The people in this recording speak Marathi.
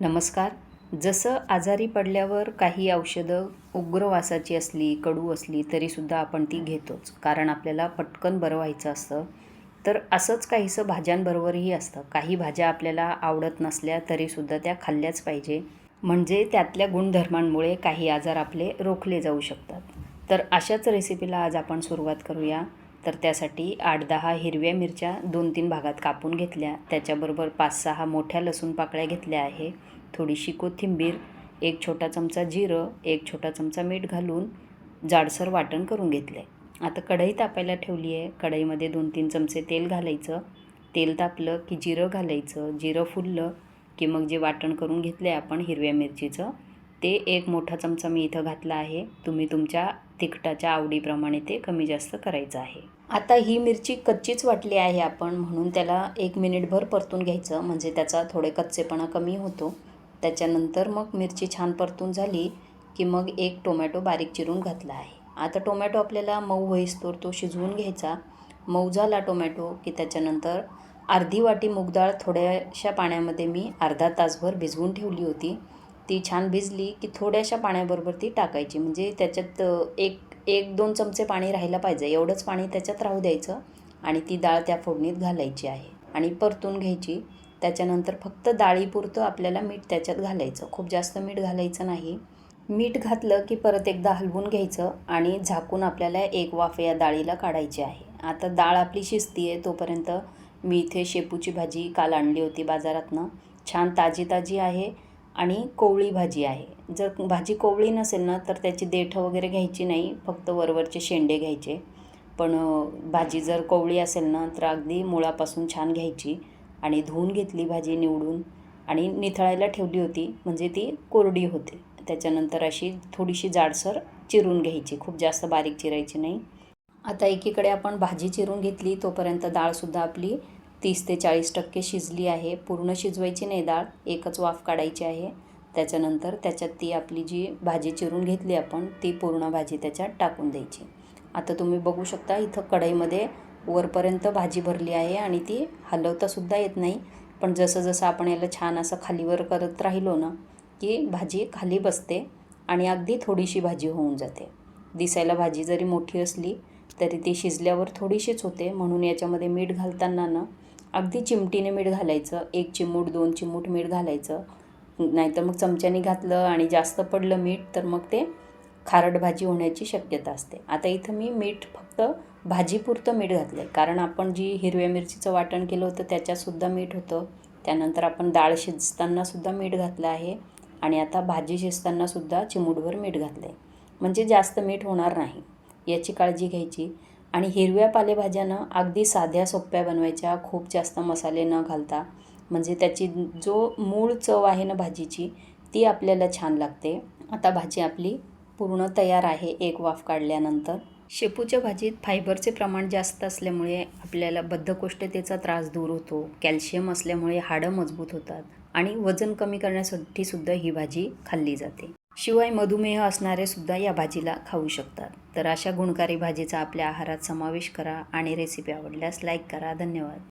नमस्कार. जसं आजारी पडल्यावर काही औषधं उग्र वासाची असली कडू असली तरीसुद्धा आपण ती घेतोच. कारण आपल्याला पटकन बरं व्हायचं असतं. तर असंच काहीसं भाज्यांबरोबरही असतं. काही भाज्या आपल्याला आवडत नसल्या तरीसुद्धा त्या खाल्ल्याच पाहिजे. म्हणजे त्यातल्या गुणधर्मांमुळे काही आजार आपले रोखले जाऊ शकतात. तर अशाच रेसिपीला आज आपण सुरुवात करूया. तर त्यासाठी आठ दहा हिरव्या मिरच्या दोन तीन भागात कापून घेतल्या. त्याच्याबरोबर पाच सहा मोठ्या लसूण पाकळ्या घेतल्या आहे. थोडीशी कोथिंबीर एक छोटा चमचा जिरं एक छोटा चमचा मीठ घालून जाडसर वाटण करून घेतलं. आहे आता कढई तापायला ठेवली आहे. कढईमध्ये दोन तीन चमचे तेल घालायचं. तेल तापलं की जिरं घालायचं. जिरं फुललं की मग जे वाटण करून घेतलं आहे आपण हिरव्या मिरचीचं ते एक मोठा चमचा मी इथं घातला आहे. तुम्ही तुमच्या तिखटाच्या आवडीप्रमाणे ते कमी जास्त करायचं आहे. आता ही मिरची कच्चीच वाटली आहे आपण म्हणून त्याला एक मिनिटभर परतून घ्यायचं म्हणजे त्याचा थोडे कच्चेपणा कमी होतो. त्याच्यानंतर मग मिरची छान परतून झाली की मग एक टोमॅटो बारीक चिरून घातला आहे. आता टोमॅटो आपल्याला मऊ होईस्तोर तो शिजवून घ्यायचा. मऊ झाला टोमॅटो की त्याच्यानंतर अर्धी वाटी मूगडाळ थोड्याशा पाण्यामध्ये मी अर्धा तासभर भिजवून ठेवली होती. ती छान भिजली की थोड्याशा पाण्याबरोबर ती टाकायची. म्हणजे त्याच्यात एक एक दोन चमचे पाणी राहायला पाहिजे. एवढंच पाणी त्याच्यात राहू द्यायचं आणि ती डाळ त्या फोडणीत घालायची आहे. आणि परतून घ्यायची. त्याच्यानंतर फक्त डाळीपुरतं आपल्याला मीठ त्याच्यात घालायचं. खूप जास्त मीठ घालायचं नाही. मीठ घातलं की परत एकदा हलवून घ्यायचं आणि झाकून आपल्याला एक वाफ या डाळीला काढायची आहे. आता डाळ आपली शिजती आहे तोपर्यंत मी इथे शेपूची भाजी काल आणली होती बाजारातनं. छान ताजी ताजी आहे. आणि कोवळी भाजी आहे. जर भाजी कोवळी नसेल ना तर त्याची देठं वगैरे घ्यायची नाही. फक्त वरवरचे शेंडे घ्यायचे. पण भाजी जर कोवळी असेल ना तर अगदी मुळापासून छान घ्यायची आणि धुवून घेतली भाजी निवडून आणि निथळायला ठेवली होती म्हणजे ती कोरडी होते. त्याच्यानंतर अशी थोडीशी जाडसर चिरून घ्यायची. खूप जास्त बारीक चिरायची नाही. आता एकीकडे आपण भाजी चिरून घेतली तोपर्यंत डाळसुद्धा आपली तीस ते चाळीस टक्के शिजली आहे. पूर्ण शिजवायची नाही डाळ एकच वाफ काढायची आहे. त्याच्यानंतर त्याच्यात ती आपली जी भाजी चिरून घेतली आपण ती पूर्ण भाजी त्याच्यात टाकून द्यायची. आता तुम्ही बघू शकता इथं कढईमध्ये वरपर्यंत भाजी भरली आहे आणि ती हलवतासुद्धा येत नाही. पण जसं जसं आपण याला छान असं खालीवर करत राहिलो ना की भाजी खाली बसते आणि अगदी थोडीशी भाजी होऊन जाते. दिसायला भाजी जरी मोठी असली तरी ती शिजल्यावर थोडीशीच होते. म्हणून याच्यामध्ये मीठ घालताना ना अगदी चिमटीने मीठ घालायचं एक चिमूट दोन चिमूट मीठ घालायचं. नाहीतर मग चमच्याने घातलं आणि जास्त पडलं मीठ तर मग ते खारट भाजी होण्याची शक्यता असते. आता इथं मी मीठ फक्त भाजीपुरतं मीठ घातलं आहे कारण आपण जी हिरव्या मिरचीचं वाटण केलं होतं त्याच्यातसुद्धा मीठ होतं. त्यानंतर आपण डाळ शिजतानासुद्धा मीठ घातलं आहे. आणि आता भाजी शिजतानासुद्धा चिमूटभर मीठ घातलं आहे म्हणजे जास्त मीठ होणार नाही. याची काळजी घ्यायची. आणि हिरव्या पालेभाज्यानं अगदी साध्या सोप्या बनवायच्या खूप जास्त मसाले न घालता. म्हणजे त्याची जो मूळ चव आहे ना भाजीची ती आपल्याला छान लागते. आता भाजी आपली पूर्ण तयार आहे एक वाफ काढल्यानंतर. शेपूच्या भाजीत फायबरचे प्रमाण जास्त असल्यामुळे आपल्याला बद्धकोष्ठतेचा त्रास दूर होतो. कॅल्शियम असल्यामुळे हाडं मजबूत होतात आणि वजन कमी करण्यासाठी सुद्धा ही भाजी खाल्ली जाते. शिवाय मधुमेह असणारे सुद्धा या भाजीला खाऊ शकतात. तर अशा गुणकारी भाजीचा आपल्या आहारात समावेश करा आणि रेसिपी आवडल्यास लाईक करा. धन्यवाद.